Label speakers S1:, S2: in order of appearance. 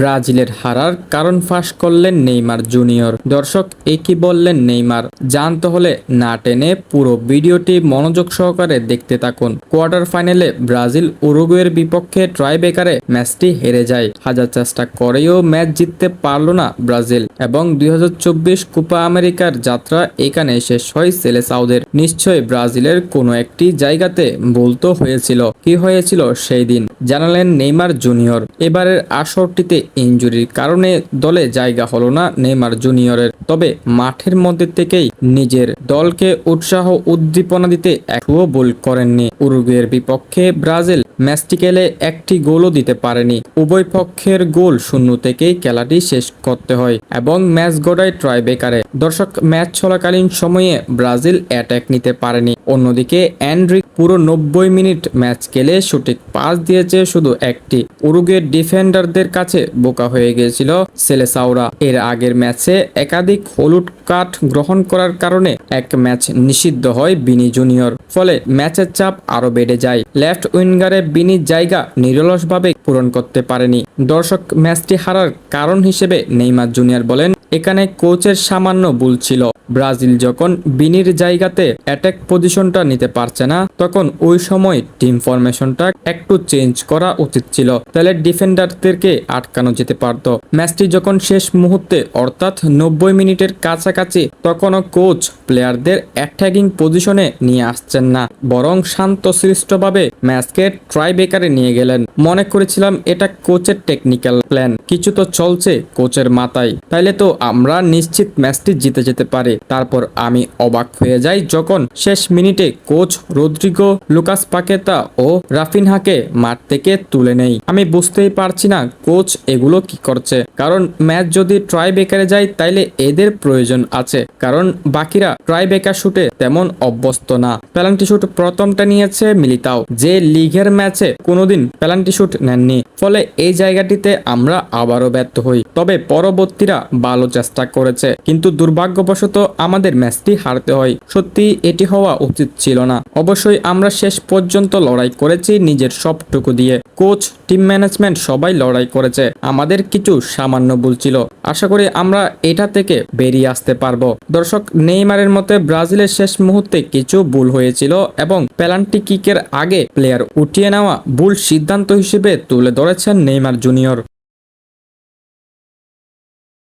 S1: ব্রাজিলের হারার কারণ ফাঁস করলেন নেইমার জুনিয়র। দর্শক, এ কি বললেন নেইমার? জানতে হলে না টেনে পুরো ভিডিওটি মনোযোগ সহকারে দেখতে থাকুন। কোয়ার্টার ফাইনালে ব্রাজিল উরুগুয়ের বিপক্ষে ট্রাইবেকারে ম্যাচটি হেরে যায়। হাজার চেষ্টা করেও ম্যাচ জিততে পারল না ব্রাজিল এবং দুই কোপা আমেরিকার যাত্রা এখানে শেষ হয় সেলে সাউদের। নিশ্চয়ই ব্রাজিলের কোনো একটি জায়গাতে ভুল তো হয়েছিল। কি হয়েছিল সেই দিন? জানালেন নেইমার জুনিয়র। এবারের আসরটিতে ইনজুরির কারণে দলে জায়গা হলো না নেইমার জুনিয়রের। তবে মাঠের মধ্যে থেকেই নিজের দলকে উৎসাহ উদ্দীপনা দিতে একটুও বোল করেননি। উরুগুয়ের বিপক্ষে ব্রাজিল ম্যাচটি খেলে একটি গোলও দিতে পারেনি। উভয় পক্ষের গোল শূন্য থেকেই খেলাটি শেষ করতে হয় এবং ম্যাচ গড়ায় ট্রাইবেকারে। দর্শক, ম্যাচ চলাকালীন সময়ে ব্রাজিল অ্যাটাক নিতে পারেনি। অন্যদিকে অ্যান্ড্রিক পুরো নব্বই মিনিট ম্যাচ খেলে সঠিক পাস দিয়েছে শুধু একটি। উরুগের ডিফেন্ডারদের কাছে বোকা হয়ে গিয়েছিল সেলেসাওরা। এর আগের ম্যাচে একাধিক হলুদ কার্ড গ্রহণ করার কারণে এক ম্যাচ নিষিদ্ধ হয় বিনি জুনিয়র। ফলে ম্যাচের চাপ আরও বেড়ে যায়। লেফট উইঙ্গারে বিনির জায়গা নিরলসভাবে পূরণ করতে পারেনি। দর্শক ম্যাচটি হারার কারণ হিসেবে নেইমার জুনিয়র বলেন, এখানে কোচের সামান্য ভুল ছিল। ব্রাজিল যখন বিনির জায়গাতে অ্যাটাক পজিশনটা নিতে পারছে না, তখন ওই সময় টিম ফরমেশনটা একটু চেঞ্জ করা উচিত ছিল। তাহলে ডিফেন্ডারদেরকে আটকানো যেতে পারত। ম্যাচটি যখন শেষ মুহূর্তে, অর্থাৎ নব্বই মিনিটের কাছাকাছি, তখনও কোচ প্লেয়ারদের অ্যাটাকিং পজিশনে নিয়ে আসছেন না, বরং শান্ত সৃষ্টভাবে ম্যাচকে ট্রাই বেকারে নিয়ে গেলেন। মনে করেছিলাম এটা কোচের টেকনিক্যাল প্ল্যান কিছু তো চলছে কোচের মাথায়। তাইলে তো আমরা নিশ্চিত ম্যাচটি জিতে যেতে পারে। তারপর আমি অবাক হয়ে যাই যখন শেষ মিনিটে কোচ রদ্রিগো লুকাস পাকেতা ও রাফিনহাকে মাঠ থেকে তুলে নেই। আমি বুঝতেই পারছি না কোচ এগুলো কি করছে। কারণ ম্যাচ যদি ট্রাই বেকারে যায়, তাইলে এদের প্রয়োজন আছে। কারণ বাকিরা ট্রাই বেকার শুটে তেমন অভ্যস্ত না। পেনাল্টি শুট প্রথমটা নিয়েছে মিলিতাও। যে লিগের ম্যাচে কোনোদিন পেনাল্টি শুট নেননি। ফলে এই জায়গাটিতে আমরা আবারও ব্যর্থ হই। তবে পরবর্তীরা ভালো চেষ্টা করেছে। কিন্তু দুর্ভাগ্যবশত আমাদের ম্যাচটি হারতে হয়। সত্যি, এটি হওয়া উচিত ছিল না। অবশ্যই আমরা শেষ পর্যন্ত লড়াই করেছি নিজের সবটুকু দিয়ে। কোচ, টিম ম্যানেজমেন্ট সবাই লড়াই করেছে। আমাদের কিছু সামান্য ভুল ছিল। আশা করি আমরা এটা থেকে বেরিয়ে আসতে পারব। দর্শক, নেইমারের মতে ব্রাজিলের শেষ মুহূর্তে কিছু ভুল হয়েছিল এবং পেলান্টি কিকের আগে প্লেয়ার উঠিয়ে নেওয়া ভুল সিদ্ধান্ত হিসেবে তুলে ধরেছেন নেইমার জুনিয়র।